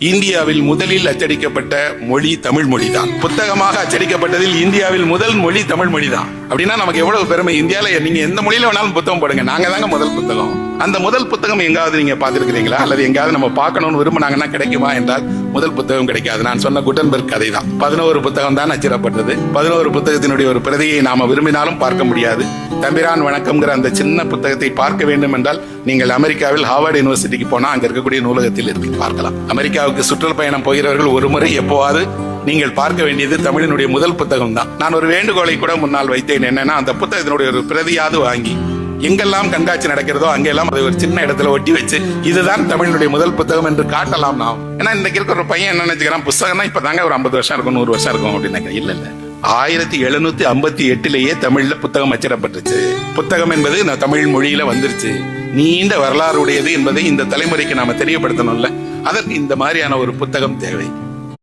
இந்தியாவில் முதலில் அச்சடிக்கப்பட்ட மொழி தமிழ் மொழி தான் புத்தகமாக அச்சடிக்கப்பட்டதில் இந்தியாவில் முதல் மொழி தமிழ் மொழி தான் அப்படின்னா நமக்கு எவ்வளவு பெருமை? இந்தியால நீங்க எந்த மொழியில வேணாலும் புத்தகம் போடுங்க. நாங்க தாங்க முதல் புத்தகம். அந்த முதல் புத்தகம் எங்காவது நீங்க பார்த்திருக்கிறீங்களா? அல்லது எங்காவது நம்ம பார்க்கணும்னு விரும்பினாங்கன்னா கிடைக்குமா என்றால் முதல் புத்தகம் கிடைக்காது. நான் சொன்ன குட்டன்பர்க் கதை தான் பதினோரு புத்தகம் தான் அச்சிடப்பட்டது. பதினோரு புத்தகத்தினுடைய ஒரு பிரதியை நாம விரும்பினாலும் பார்க்க முடியாது. தம்பிரான் வணக்கம்ங்கிற அந்த சின்ன புத்தகத்தை பார்க்க வேண்டும் என்றால் நீங்கள் அமெரிக்காவில் ஹார்வர்ட் யூனிவர்சிட்டிக்கு போனா அங்க இருக்கக்கூடிய நூலகத்தில் இருக்கு பார்க்கலாம். அமெரிக்காவுக்கு சுற்றுப்பயணம் போகிறவர்கள் ஒரு முறை எப்போவாது நீங்கள் பார்க்க வேண்டியது தமிழினுடைய முதல் புத்தகம் தான் நான் ஒரு வேண்டுகோளை கூட முன்னால் வைத்தேன். என்னன்னா அந்த புத்தகத்தினுடைய ஒரு பிரதியாவது வாங்கி எங்கெல்லாம் கண்காட்சி நடக்கிறதோ அங்கெல்லாம் அதை ஒரு சின்ன இடத்துல ஒட்டி வச்சு இதுதான் தமிழினுடைய முதல் புத்தகம் என்று காட்டலாம் நான் ஏன்னா இன்னைக்கு இருக்கிற ஒரு பையன் என்ன நினைச்சுக்கிறான் புத்தகம்னா இப்பதாங்க ஒரு ஐம்பது வருஷம் இருக்கும் நூறு வருஷம் இருக்கும் அப்படின்னு நினைக்கிறேன். இல்ல இல்ல. ஆயிரத்தி எழுநூத்தி ஐம்பத்தி எட்டுலேயே தமிழ்ல புத்தகம் அச்சிடப்பட்டுச்சு. புத்தகம் என்பது நான் தமிழ் மொழியில வந்துருச்சு. நீண்ட வரலாறு உடையது என்பதை இந்த தலைமுறைக்கு நாம தெரியப்படுத்தணும்ல. அதற்கு இந்த மாதிரியான ஒரு புத்தகம் தேவை.